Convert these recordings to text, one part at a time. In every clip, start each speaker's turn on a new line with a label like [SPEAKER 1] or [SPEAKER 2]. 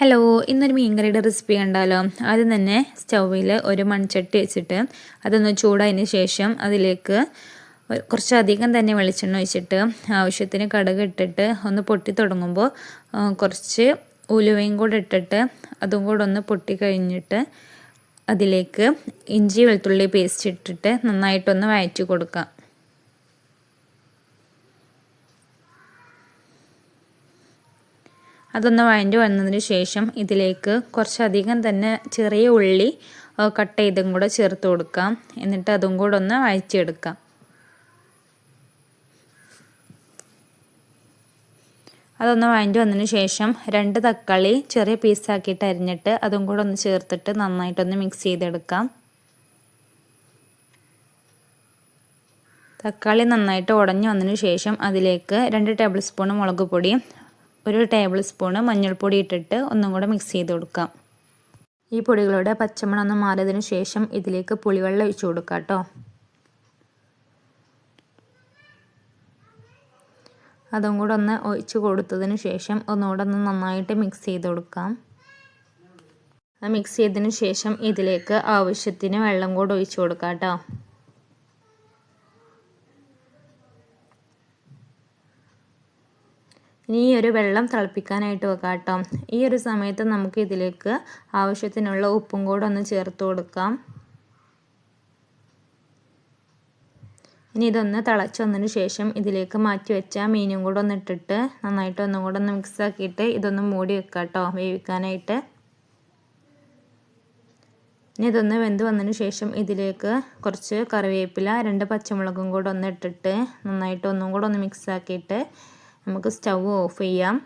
[SPEAKER 1] Hello ഇന്നൊരു മീൻകറിയുടെ recipe കണ്ടാലോ? ആദ്യം തന്നെ സ്റ്റൗവിൽ ഒരു മൺചട്ടി വെച്ചിട്ട് അതൊന്ന് ചൂടായതിന് ശേഷം അതിലേക്ക് കുറച്ചധികം തന്നെ വെളിച്ചെണ്ണ ഒഴിച്ചിട്ട് ആവശ്യത്തിന് കടുക് ഇട്ടിട്ട് ഒന്ന് പൊട്ടി തുടങ്ങുമ്പോൾ കുറച്ച് ഉലുവയും കൂടെ ഇട്ടിട്ട് അതും കൂടെ ഒന്ന് പൊട്ടി കഴിഞ്ഞിട്ട് അതിലേക്ക് ഇഞ്ചി വെളുത്തുള്ളി പേസ്റ്റ് ഇട്ടിട്ട് നന്നായിട്ടൊന്ന് വഴറ്റി കൊടുക്കാം. അതൊന്ന് വഴണ്ടി വന്നതിന് ശേഷം ഇതിലേക്ക് കുറച്ചധികം തന്നെ ചെറിയ ഉള്ളി കട്ട് ചെയ്തും കൂടെ ചേർത്ത് കൊടുക്കാം. എന്നിട്ട് അതും കൂടെ ഒന്ന് വഴറ്റിയെടുക്കാം. അതൊന്ന് വഴണ്ടി വന്നതിന് ശേഷം രണ്ട് തക്കാളി ചെറിയ പീസാക്കിയിട്ട് അരിഞ്ഞിട്ട് അതും കൂടെ ഒന്ന് ചേർത്തിട്ട് നന്നായിട്ടൊന്ന് മിക്സ് ചെയ്തെടുക്കാം. തക്കാളി നന്നായിട്ട് ഉടഞ്ഞു വന്നതിന് ശേഷം അതിലേക്ക് രണ്ട് ടേബിൾ സ്പൂൺ മുളക് പൊടി ഒരു ടേബിൾ സ്പൂണ് മഞ്ഞൾപ്പൊടി ഇട്ടിട്ട് ഒന്നും കൂടെ മിക്സ് ചെയ്ത് കൊടുക്കാം. ഈ പൊടികളുടെ പച്ചമണം ഒന്ന് മാറിയതിന് ശേഷം ഇതിലേക്ക് പുളിവെള്ളം ഒഴിച്ചു കൊടുക്കാം കേട്ടോ. അതും കൂടെ ഒന്ന് ഒഴിച്ച് കൊടുത്തതിന് ശേഷം ഒന്നുകൂടെ ഒന്ന് നന്നായിട്ട് മിക്സ് ചെയ്ത് കൊടുക്കാം. മിക്സ് ചെയ്തതിന് ശേഷം ഇതിലേക്ക് ആവശ്യത്തിന് വെള്ളം കൂടെ ഒഴിച്ചു കൊടുക്കാം കേട്ടോ. ഇനി ഈ ഒരു വെള്ളം തിളപ്പിക്കാനായിട്ട് വെക്കാം കേട്ടോ ഈ ഒരു സമയത്ത് നമുക്ക് ഇതിലേക്ക് ആവശ്യത്തിനുള്ള ഉപ്പും കൂടെ ഒന്ന് ചേർത്ത് കൊടുക്കാം. ഇനി ഇതൊന്ന് തിളച്ച് വന്നതിന് ശേഷം ഇതിലേക്ക് മാറ്റി വെച്ച മീനും കൂടെ ഒന്ന് ഇട്ടിട്ട് നന്നായിട്ട് ഒന്നും കൂടെ ഒന്ന് മിക്സ് ആക്കിയിട്ട് ഇതൊന്ന് മൂടി വെക്കാം കേട്ടോ വേവിക്കാനായിട്ട്. ഇനി ഇതൊന്ന് വെന്ത് വന്നതിന് ശേഷം ഇതിലേക്ക് കുറച്ച് കറിവേപ്പില രണ്ട് പച്ചമുളകും കൂടെ ഒന്ന് ഇട്ടിട്ട് നന്നായിട്ട് ഒന്നും കൂടെ ഒന്ന് മിക്സ് ആക്കിയിട്ട് നമുക്ക് സ്റ്റൗ ഓഫ് ചെയ്യാം.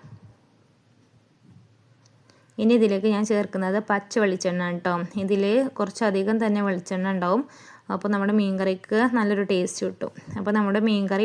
[SPEAKER 1] ഇനി ഇതിലേക്ക് ഞാൻ ചേർക്കുന്നത് പച്ച വെളിച്ചെണ്ണ കേട്ടോ. ഇതിൽ കുറച്ചധികം തന്നെ വെളിച്ചെണ്ണ ഉണ്ടാവും. അപ്പോൾ നമ്മുടെ മീൻ കറിക്ക് നല്ലൊരു ടേസ്റ്റ് കിട്ടും. അപ്പോൾ നമ്മുടെ മീൻ കറി